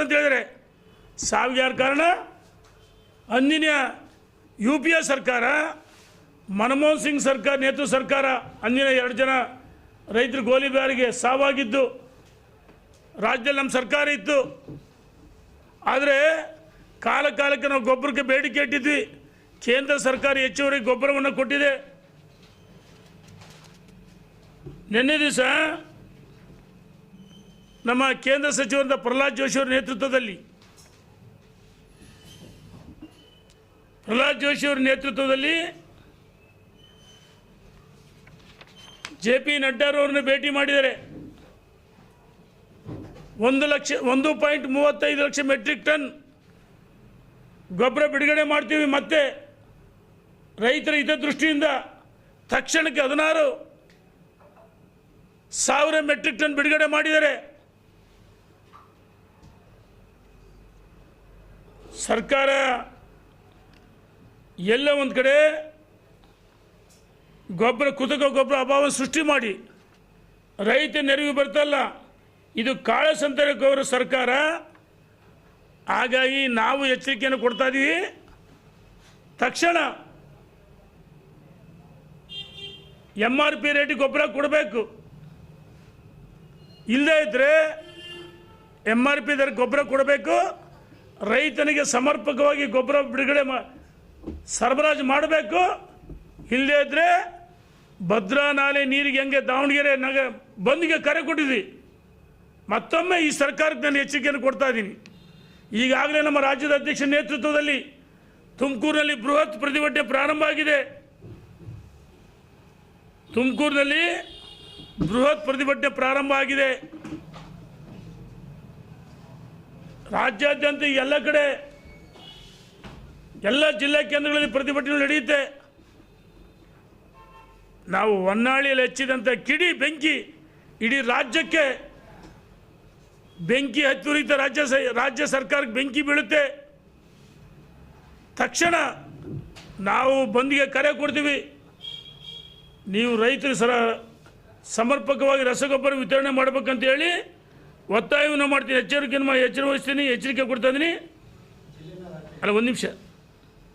ಅಂತ ಹೇಳಿದ್ರೆ ಸಾವಿಗೆ ಯಾರು ಕಾರಣ, ಅಂದಿನ ಯು ಪಿ ಎ ಸರ್ಕಾರ, ಮನಮೋಹನ್ ಸಿಂಗ್ ಸರ್ಕಾರ, ನೇತೃತ್ವ ಸರ್ಕಾರ ಅಂದಿನ ಎರಡು ಜನ ರೈತರು ಗೋಲಿಬಾರಿಗೆ ಸಾವಾಗಿದ್ದು, ರಾಜ್ಯದಲ್ಲಿ ನಮ್ಮ ಸರ್ಕಾರ ಇತ್ತು. ಆದರೆ ಕಾಲ ಕಾಲಕ್ಕೆ ನಾವು ಗೊಬ್ಬರಕ್ಕೆ ಬೇಡಿಕೆ ಇಟ್ಟಿದ್ವಿ. ಕೇಂದ್ರ ಸರ್ಕಾರ ಹೆಚ್ಚುವರಿ ಗೊಬ್ಬರವನ್ನು ಕೊಟ್ಟಿದೆ. ನಿನ್ನೆ ದಿವಸ ನಮ್ಮ ಕೇಂದ್ರ ಸಚಿವರಾದ ಪ್ರಹ್ಲಾದ್ ಜೋಶಿ ಅವರ ನೇತೃತ್ವದಲ್ಲಿ. ಪ್ರಹ್ಲಾದ್ ಜೋಶಿ ಅವರ ನೇತೃತ್ವದಲ್ಲಿ ಜೆ ಪಿ ನಡ್ಡಾರವ್ರನ್ನ ಭೇಟಿ ಮಾಡಿದ್ದಾರೆ ಒಂದು ಲಕ್ಷ, ಒಂದು ಪಾಯಿಂಟ್ ಮೂವತ್ತೈದು ಲಕ್ಷ ಮೆಟ್ರಿಕ್ ಟನ್ ಗೊಬ್ಬರ ಬಿಡುಗಡೆ ಮಾಡ್ತೀವಿ ಮತ್ತೆ ರೈತರ ಹಿತದೃಷ್ಟಿಯಿಂದ ತಕ್ಷಣಕ್ಕೆ ಹದಿನಾರು ಸಾವಿರ ಮೆಟ್ರಿಕ್ ಟನ್ ಬಿಡುಗಡೆ ಮಾಡಿದ್ದಾರೆ ಸರ್ಕಾರ ಎಲ್ಲ ಒಂದು ಕಡೆ ಗೊಬ್ಬರ ಕುತಕ ಗೊಬ್ಬರ ಅಭಾವ ಸೃಷ್ಟಿ ಮಾಡಿ, ರೈತ ನೆರವಿಗೆ ಬರ್ತಲ್ಲ ಇದು ಕಾಳಸಂತರ ಗೌರವ ಸರ್ಕಾರ. ಹಾಗಾಗಿ ನಾವು ಎಚ್ಚರಿಕೆಯನ್ನು ಕೊಡ್ತಾ ಇದ್ದೀವಿ ತಕ್ಷಣ ಎಂ ಆರ್ ಪಿ ರೇಟಿಗೆ ಗೊಬ್ಬರ ಕೊಡಬೇಕು. ಇಲ್ಲದೇ ಇದ್ದರೆ ಎಂ ಆರ್ ಪಿ ದರ ಗೊಬ್ಬರ ಕೊಡಬೇಕು. ರೈತನಿಗೆ ಸಮರ್ಪಕವಾಗಿ ಗೊಬ್ಬರ ಬಿಡುಗಡೆ ಮಾ, ಸರಬರಾಜು ಮಾಡಬೇಕು. ಇಲ್ಲದೇ ಇದ್ದರೆ ಭದ್ರಾ ನಾಲೆ ನೀರಿಗೆ ಹೆಂಗೆ ದಾವಣಗೆರೆ ನಗ, ಬಂದ್ಗೆ ಕರೆ ಕೊಟ್ಟಿದ್ವಿ. ಮತ್ತೊಮ್ಮೆ ಈ ಸರ್ಕಾರಕ್ಕೆ ನಾನು ಎಚ್ಚರಿಕೆಯನ್ನು ಕೊಡ್ತಾ ಇದ್ದೀನಿ. ಈಗಾಗಲೇ ನಮ್ಮ ರಾಜ್ಯದ ಅಧ್ಯಕ್ಷ ನೇತೃತ್ವದಲ್ಲಿ ತುಮಕೂರಿನಲ್ಲಿ ಬೃಹತ್ ಪ್ರತಿಭಟನೆ ಪ್ರಾರಂಭ ಆಗಿದೆ. ತುಮಕೂರಿನಲ್ಲಿ ಬೃಹತ್ ಪ್ರತಿಭಟನೆ ಪ್ರಾರಂಭ ಆಗಿದೆ. ರಾಜ್ಯಾದ್ಯಂತ ಎಲ್ಲ ಕಡೆ ಎಲ್ಲ ಜಿಲ್ಲಾ ಕೇಂದ್ರಗಳಲ್ಲಿ ಪ್ರತಿಭಟನೆ ನಡೆಯುತ್ತೆ. ನಾವು ಹೊನ್ನಾಳಿಯಲ್ಲಿ ಹೆಚ್ಚಿದಂಥ ಕಿಡಿ ಬೆಂಕಿ ಇಡೀ ರಾಜ್ಯಕ್ಕೆ ಬೆಂಕಿ ಹತ್ತುರಿತ ರಾಜ್ಯ ರಾಜ್ಯ ಸರ್ಕಾರಕ್ಕೆ ಬೆಂಕಿ ಬೀಳುತ್ತೆ. ತಕ್ಷಣ ನಾವು ಬಂದಿಗೆ ಕರೆ ಕೊಡ್ತೀವಿ. ನೀವು ರೈತರು ಸರ, ಸಮರ್ಪಕವಾಗಿ ರಸಗೊಬ್ಬರ ವಿತರಣೆ ಮಾಡಬೇಕಂತ ಹೇಳಿ ಒತ್ತಾಯವನ್ನು ಮಾಡ್ತೀನಿ ಎಚ್ಚರಿಕೆಯನ್ನು ಎಚ್ಚರ ವಹಿಸ್ತೀನಿ ಎಚ್ಚರಿಕೆ ಕೊಡ್ತಾ ಇದ್ದೀನಿ. ಅಲ್ಲ ಒಂದು ನಿಮಿಷ.